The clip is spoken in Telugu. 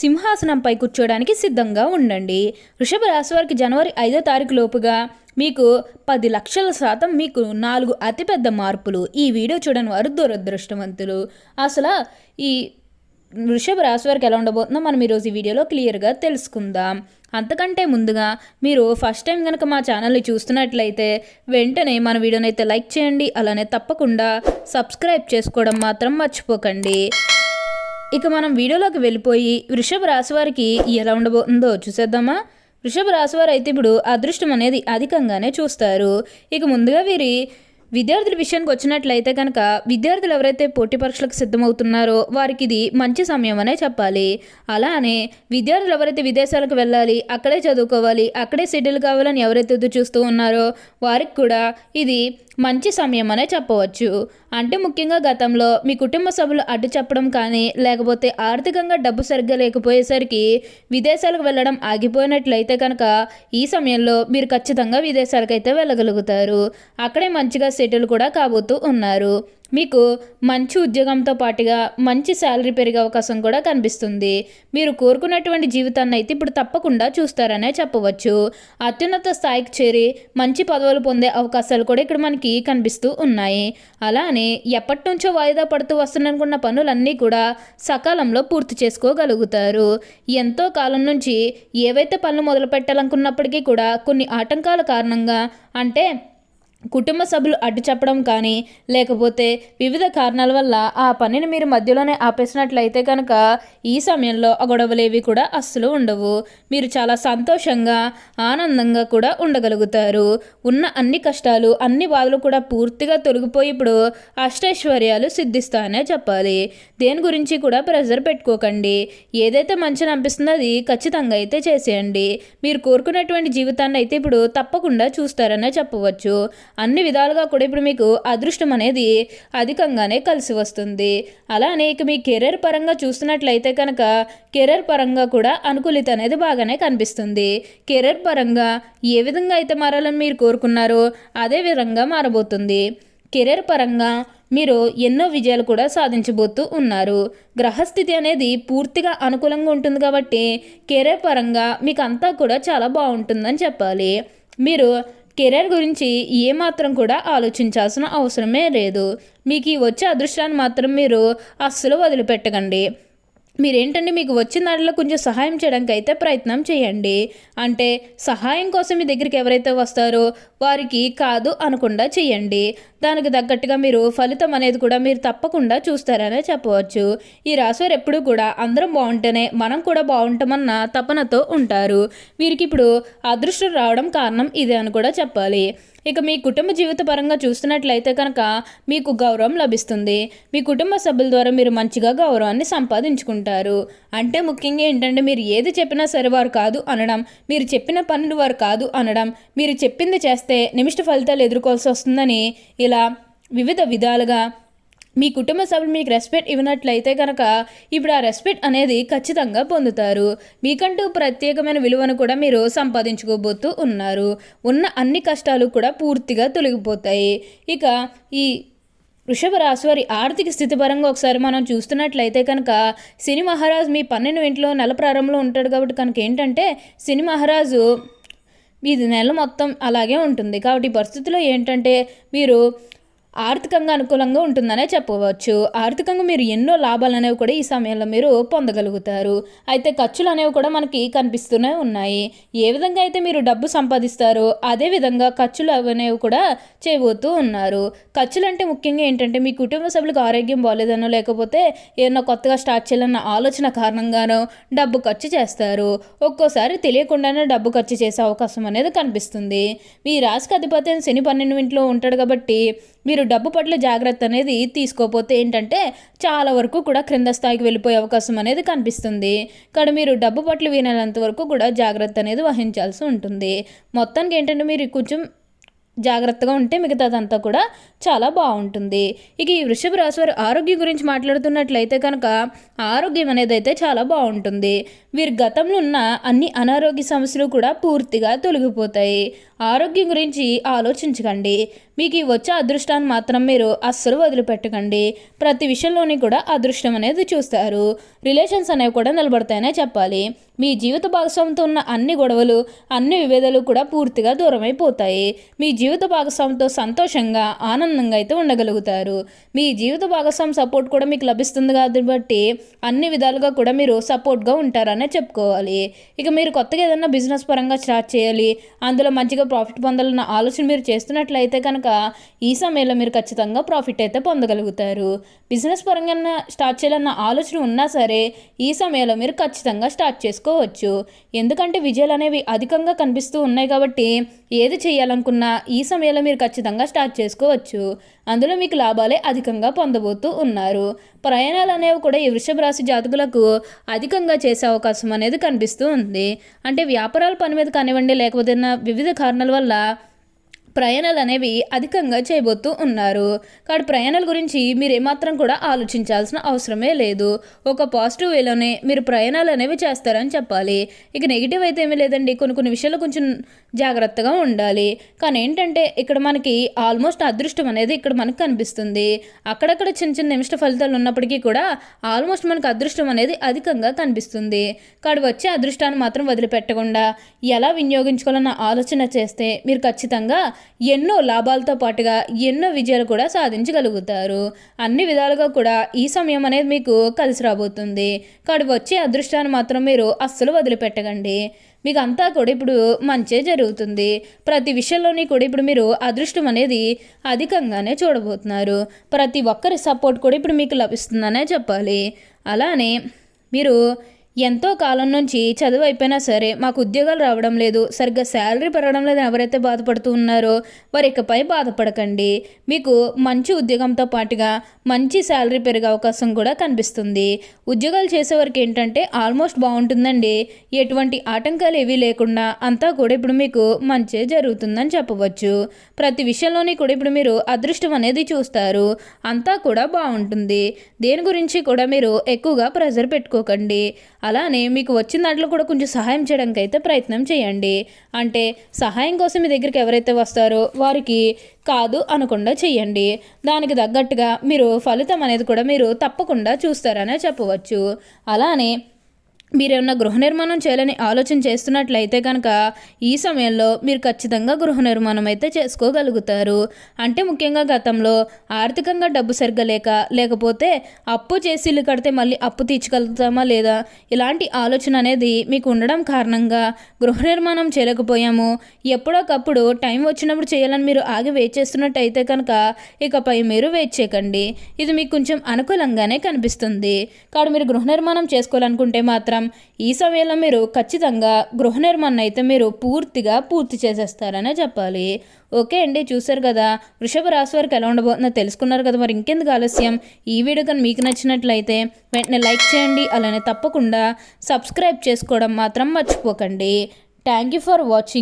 సింహాసనంపై కూర్చోడానికి సిద్ధంగా ఉండండి. వృషభ రాశి వారికి జనవరి ఐదో తారీఖు లోపుగా మీకు పది లక్షల శాతం మీకు నాలుగు అతిపెద్ద మార్పులు. ఈ వీడియో చూడని వారు దురదృష్టవంతులు. అసలు ఈ వృషభ రాశి వారికి ఎలా ఉండబోతుందో మనం ఈరోజు ఈ వీడియోలో క్లియర్గా తెలుసుకుందాం. అంతకంటే ముందుగా మీరు ఫస్ట్ టైం కనుక మా ఛానల్ని చూస్తున్నట్లయితే వెంటనే మన వీడియోని అయితే లైక్ చేయండి. అలానే తప్పకుండా సబ్స్క్రైబ్ చేసుకోవడం మాత్రం మర్చిపోకండి. ఇక మనం వీడియోలోకి వెళ్ళిపోయి వృషభ రాశి వారికి ఎలా ఉండబోతుందో చూసేద్దామా? వృషభ రాశి వారు అయితే ఇప్పుడు అదృష్టం అనేది అధికంగానే చూస్తారు. ఇక ముందుగా వీరి విద్యార్థుల విషయానికి వచ్చినట్లయితే కనుక విద్యార్థులు ఎవరైతే పోటీ పరీక్షలకు సిద్ధమవుతున్నారో వారికి ఇది మంచి సమయం అనే చెప్పాలి. అలానే విద్యార్థులు ఎవరైతే విదేశాలకు వెళ్ళాలి అక్కడే చదువుకోవాలి అక్కడే సెటిల్ కావాలని ఎవరైతే ఎదురు చూస్తూ ఉన్నారో వారికి కూడా ఇది మంచి సమయం అనే చెప్పవచ్చు. అంటే ముఖ్యంగా గతంలో మీ కుటుంబ సభ్యులు అడ్డు చెప్పడం కానీ లేకపోతే ఆర్థికంగా డబ్బు సరిగ్గా లేకపోయేసరికి విదేశాలకు వెళ్ళడం ఆగిపోయినట్లయితే కనుక ఈ సమయంలో మీరు ఖచ్చితంగా విదేశాలకైతే వెళ్ళగలుగుతారు. అక్కడే మంచిగా సెటిల్ కూడా కాబోతూ ఉన్నారు. మీకు మంచి ఉద్యోగంతో పాటుగా మంచి శాలరీ పెరిగే అవకాశం కూడా కనిపిస్తుంది. మీరు కోరుకున్నటువంటి జీవితాన్ని అయితే ఇప్పుడు తప్పకుండా చూస్తారనే చెప్పవచ్చు. అత్యున్నత స్థాయికి చేరి మంచి పదవులు పొందే అవకాశాలు కూడా ఇక్కడ మనకి కనిపిస్తూ ఉన్నాయి. అలానే ఎప్పటి నుంచో వాయిదా పడుతూ వస్తున్ననుకున్న పనులన్నీ కూడా సకాలంలో పూర్తి చేసుకోగలుగుతారు. ఎంతో కాలం నుంచి ఏవైతే పనులు మొదలు పెట్టాలనుకున్నప్పటికీ కూడా కొన్ని ఆటంకాల కారణంగా అంటే కుటుంబ సభ్యులు అడ్డు చెప్పడం కానీ లేకపోతే వివిధ కారణాల వల్ల ఆ పనిని మీరు మధ్యలోనే ఆపేసినట్లయితే కనుక ఈ సమయంలో ఆ గొడవలేవి కూడా అస్సలు ఉండవు. మీరు చాలా సంతోషంగా ఆనందంగా కూడా ఉండగలుగుతారు. ఉన్న అన్ని కష్టాలు అన్ని బాధలు కూడా పూర్తిగా తొలగిపోయి ఇప్పుడు అష్టైశ్వర్యాలు సిద్ధిస్తాయనే చెప్పాలి. దేని గురించి కూడా ప్రెజర్ పెట్టుకోకండి. ఏదైతే మంచిని అనిపిస్తుందో అది ఖచ్చితంగా అయితే చేసేయండి. మీరు కోరుకున్నటువంటి జీవితాన్ని అయితే ఇప్పుడు తప్పకుండా చూస్తారనే చెప్పవచ్చు. అన్ని విధాలుగా కూడా ఇప్పుడు మీకు అదృష్టం అనేది అధికంగానే కలిసి వస్తుంది. అలానే ఇక మీ కెరీర్ పరంగా చూస్తున్నట్లయితే కనుక కెరీర్ పరంగా కూడా అనుకూలిత అనేది బాగానే కనిపిస్తుంది. కెరీర్ పరంగా ఏ విధంగా అయితే మారాలని మీరు కోరుకున్నారో అదే విధంగా మారబోతుంది. కెరీర్ పరంగా మీరు ఎన్నో విజయాలు కూడా సాధించబోతూ ఉన్నారు. గ్రహస్థితి అనేది పూర్తిగా అనుకూలంగా ఉంటుంది కాబట్టి కెరీర్ పరంగా మీకు అంతా కూడా చాలా బాగుంటుందని చెప్పాలి. మీరు కెరీర్ గురించి ఏమాత్రం కూడా ఆలోచించాల్సిన అవసరమే లేదు. మీకు ఈ వచ్చే అదృష్టాన్ని మాత్రం మీరు అస్సలు వదిలిపెట్టకండి. మీరేంటంటే మీకు వచ్చిన దాంట్లో కొంచెం సహాయం చేయడానికి అయితే ప్రయత్నం చేయండి. అంటే సహాయం కోసం మీ దగ్గరికి ఎవరైతే వస్తారో వారికి కాదు అనకుండా చేయండి. దానికి తగ్గట్టుగా మీరు ఫలితం అనేది కూడా మీరు తప్పకుండా చూస్తారనే చెప్పవచ్చు. ఈ రాశివారు ఎప్పుడూ కూడా అందరం బాగుంటేనే మనం కూడా బాగుంటామన్న తపనతో ఉంటారు. వీరికి ఇప్పుడు అదృష్టం రావడం కారణం ఇదే అని కూడా చెప్పాలి. ఇక మీ కుటుంబ జీవిత పరంగా చూస్తున్నట్లయితే కనుక మీకు గౌరవం లభిస్తుంది. మీ కుటుంబ సభ్యుల ద్వారా మీరు మంచిగా గౌరవాన్ని సంపాదించుకుంటారు. అంటే ముఖ్యంగా ఏంటంటే మీరు ఏది చెప్పినా సరే వారు కాదు అనడం మీరు చెప్పిన పనులు వారు కాదు అనడం మీరు చెప్పింది చేస్తే నిమిష్ట ఫలితాలు ఎదుర్కోవాల్సి వస్తుందని ఇలా వివిధ విధాలుగా మీ కుటుంబ సభ్యులు మీకు రెస్పెక్ట్ ఇవ్వనట్లయితే కనుక ఇప్పుడు ఆ రెస్పెక్ట్ అనేది ఖచ్చితంగా పొందుతారు. మీకంటూ ప్రత్యేకమైన విలువను కూడా మీరు సంపాదించుకోబోతూ ఉన్నారు. ఉన్న అన్ని కష్టాలు కూడా పూర్తిగా తొలగిపోతాయి. ఇక ఈ వృషభ రాశి వారి ఆర్థిక స్థితి పరంగా ఒకసారి మనం చూస్తున్నట్లయితే కనుక శని మహారాజ్ మీ పన్నెండు ఇంట్లో నెల ప్రారంభంలో ఉంటాడు కాబట్టి కనుక ఏంటంటే శని మహారాజు ఇది నెల మొత్తం అలాగే ఉంటుంది. కాబట్టి ఈ పరిస్థితిలో ఏంటంటే మీరు ఆర్థికంగా అనుకూలంగా ఉంటుందనే చెప్పవచ్చు. ఆర్థికంగా మీరు ఎన్నో లాభాలు అనేవి కూడా ఈ సమయంలో మీరు పొందగలుగుతారు. అయితే ఖర్చులు అనేవి కూడా మనకి కనిపిస్తూనే ఉన్నాయి. ఏ విధంగా అయితే మీరు డబ్బు సంపాదిస్తారో అదే విధంగా ఖర్చులు అనేవి కూడా చేయబోతూ ఉన్నారు. ఖర్చులు అంటే ముఖ్యంగా ఏంటంటే మీ కుటుంబ సభ్యులకు ఆరోగ్యం బాగాలేదనో లేకపోతే ఏదైనా కొత్తగా స్టార్ట్ చేయాలన్న ఆలోచన కారణంగానో డబ్బు ఖర్చు చేస్తారు. ఒక్కోసారి తెలియకుండానే డబ్బు ఖర్చు చేసే అవకాశం అనేది కనిపిస్తుంది. మీ రాశికి అధిపతి శని పన్నెండు ఇంట్లో ఉంటాడు కాబట్టి మీరు డబ్బు పట్ల జాగ్రత్త అనేది తీసుకోకపోతే ఏంటంటే చాలా వరకు కూడా క్రింద స్థాయికి వెళ్ళిపోయే అవకాశం అనేది కనిపిస్తుంది. కానీ మీరు డబ్బు పట్ల వినేంత వరకు కూడా జాగ్రత్త అనేది వహించాల్సి ఉంటుంది. మొత్తానికి ఏంటంటే మీరు కొంచెం జాగ్రత్తగా ఉంటే మిగతాదంతా కూడా చాలా బాగుంటుంది. ఇక ఈ వృషభ రాశి వారి ఆరోగ్యం గురించి మాట్లాడుతున్నట్లయితే కనుక ఆరోగ్యం అనేది అయితే చాలా బాగుంటుంది. వీరి గతంలో ఉన్న అన్ని అనారోగ్య సమస్యలు కూడా పూర్తిగా తొలగిపోతాయి. ఆరోగ్యం గురించి ఆలోచించకండి. మీకు ఈ వచ్చే అదృష్టాన్ని మాత్రం మీరు అస్సలు వదిలిపెట్టకండి. ప్రతి విషయంలోని కూడా అదృష్టం అనేది చూస్తారు. రిలేషన్స్ అనేవి కూడా నిలబడతాయనే చెప్పాలి. మీ జీవిత భాగస్వామితో ఉన్న అన్ని గొడవలు అన్ని విభేదాలు కూడా పూర్తిగా దూరమైపోతాయి. మీ జీవిత భాగస్వామితో సంతోషంగా ఆనందంగా అయితే ఉండగలుగుతారు. మీ జీవిత భాగస్వామి సపోర్ట్ కూడా మీకు లభిస్తుంది కాబట్టి అన్ని విధాలుగా కూడా మీరు సపోర్ట్గా ఉంటారనే చెప్పుకోవాలి. ఇక మీరు కొత్తగా ఏదైనా బిజినెస్ పరంగా స్టార్ట్ చేయాలి అందులో మంచిగా ప్రాఫిట్ పొందాలన్న ఆలోచన మీరు చేస్తున్నట్లయితే కనుక ఈ సమయంలో మీరు ఖచ్చితంగా ప్రాఫిట్ అయితే పొందగలుగుతారు. బిజినెస్ పరంగా స్టార్ట్ చేయాలన్న ఆలోచన ఉన్నా సరే ఈ సమయంలో మీరు ఖచ్చితంగా స్టార్ట్ చేసుకోవచ్చు. ఎందుకంటే విజయాలు అనేవి అధికంగా కనిపిస్తూ ఉన్నాయి కాబట్టి ఏది చేయాలనుకున్నా ఈ సమయంలో మీరు ఖచ్చితంగా స్టార్ట్ చేసుకోవచ్చు. అందులో మీకు లాభాలే అధికంగా పొందబోతూ ఉన్నారు. ప్రయాణాలు అనేవి కూడా ఈ వృషభ రాశి జాతకులకు అధికంగా చేసే అవకాశం అనేది కనిపిస్తూ ఉంది. అంటే వ్యాపారాల పని మీద కానివ్వండి లేకపోతే వివిధ కారణాల వల్ల ప్రయాణాలు అనేవి అధికంగా చేయబోతూ ఉన్నారు. కాబట్టి ప్రయాణాల గురించి మీరు ఏమాత్రం కూడా ఆలోచించాల్సిన అవసరమే లేదు. ఒక పాజిటివ్ వేలోనే మీరు ప్రయాణాలు అనేవి చేస్తారని చెప్పాలి. ఇక నెగిటివ్ అయితే ఏమీ లేదండి. కొన్ని కొన్ని విషయాలు కొంచెం జాగ్రత్తగా ఉండాలి. కానీ ఏంటంటే ఇక్కడ మనకి ఆల్మోస్ట్ అదృష్టం అనేది ఇక్కడ మనకు కనిపిస్తుంది. అక్కడక్కడ చిన్న చిన్న నిమిష ఫలితాలు ఉన్నప్పటికీ కూడా ఆల్మోస్ట్ మనకు అదృష్టం అనేది అధికంగా కనిపిస్తుంది. కాబట్టి వచ్చే అదృష్టాన్ని మాత్రం వదిలిపెట్టకుండా ఎలా వినియోగించుకోవాలన్న ఆలోచన చేస్తే మీరు ఖచ్చితంగా ఎన్నో లాభాలతో పాటుగా ఎన్నో విజయాలు కూడా సాధించగలుగుతారు. అన్ని విధాలుగా కూడా ఈ సమయం అనేది మీకు కలిసి రాబోతుంది. కాబట్టి వచ్చే అదృష్టాన్ని మాత్రం మీరు అస్సలు వదిలిపెట్టకండి. మీకు అంతా కూడా ఇప్పుడు మంచే జరుగుతుంది. ప్రతి విషయంలోని కూడా ఇప్పుడు మీరు అదృష్టం అనేది అధికంగానే చూడబోతున్నారు. ప్రతి ఒక్కరి సపోర్ట్ కూడా ఇప్పుడు మీకు లభిస్తుందనే చెప్పాలి. అలానే మీరు ఎంతో కాలం నుంచి చదువు అయిపోయినా సరే మాకు ఉద్యోగాలు రావడం లేదు. సరిగ్గా శాలరీ పెరగడం లేదని ఎవరైతే బాధపడుతూ ఉన్నారో వారి ఇకపై బాధపడకండి. మీకు మంచి ఉద్యోగంతో పాటుగా మంచి శాలరీ పెరిగే అవకాశం కూడా కనిపిస్తుంది. ఉద్యోగాలు చేసేవారికి ఏంటంటే ఆల్మోస్ట్ బాగుంటుందండి. ఎటువంటి ఆటంకాలు ఏవీ లేకుండా అంతా కూడా ఇప్పుడు మీకు మంచి జరుగుతుందని చెప్పవచ్చు. ప్రతి విషయంలోని కూడా ఇప్పుడు మీరు అదృష్టం అనేది చూస్తారు. అంతా కూడా బాగుంటుంది. దేని గురించి కూడా మీరు ఎక్కువగా ప్రెజర్ పెట్టుకోకండి. అలానే మీకు వచ్చిన దాంట్లో కూడా కొంచెం సహాయం చేయడానికి అయితే ప్రయత్నం చేయండి. అంటే సహాయం కోసం మీ దగ్గరికి ఎవరైతే వస్తారో వారికి కాదు అనకుండా చేయండి. దానికి తగ్గట్టుగా మీరు ఫలితం అనేది కూడా మీరు తప్పకుండా చూస్తారనే చెప్పవచ్చు. అలానే మీరేమన్నా గృహ నిర్మాణం చేయాలని ఆలోచన చేస్తున్నట్లయితే కనుక ఈ సమయంలో మీరు ఖచ్చితంగా గృహ నిర్మాణం అయితే చేసుకోగలుగుతారు. అంటే ముఖ్యంగా గతంలో ఆర్థికంగా డబ్బు సరిగ్గా లేక లేకపోతే అప్పు చేసి ఇల్లు కడితే మళ్ళీ అప్పు తీర్చగలుగుతామా లేదా? ఇలాంటి ఆలోచన అనేది మీకు ఉండడం కారణంగా గృహ నిర్మాణం చేయలేకపోయాము. ఎప్పుడోకప్పుడు టైం వచ్చినప్పుడు చేయాలని మీరు ఆగి వెయిట్ చేస్తున్నట్టయితే కనుక ఇకపై మీరు వెయిట్ చేయకండి. ఇది మీకు కొంచెం అనుకూలంగానే కనిపిస్తుంది. కాబట్టి మీరు గృహ నిర్మాణం చేసుకోవాలనుకుంటే మాత్రం ఈ సమయంలో మీరు ఖచ్చితంగా గృహ నిర్మాణం అయితే మీరు పూర్తిగా పూర్తి చేసేస్తారనే చెప్పాలి. ఓకే అండి చూసారు కదా. వృషభ రాశి వారికి ఎలా ఉండబోతుందో తెలుసుకున్నారు కదా. మరి ఇంకెందుకు ఆలస్యం? ఈ వీడియో కానీ మీకు నచ్చినట్లయితే వెంటనే లైక్ చేయండి అలానే తప్పకుండా సబ్స్క్రైబ్ చేసుకోవడం మాత్రం మర్చిపోకండి. Thank you for watching.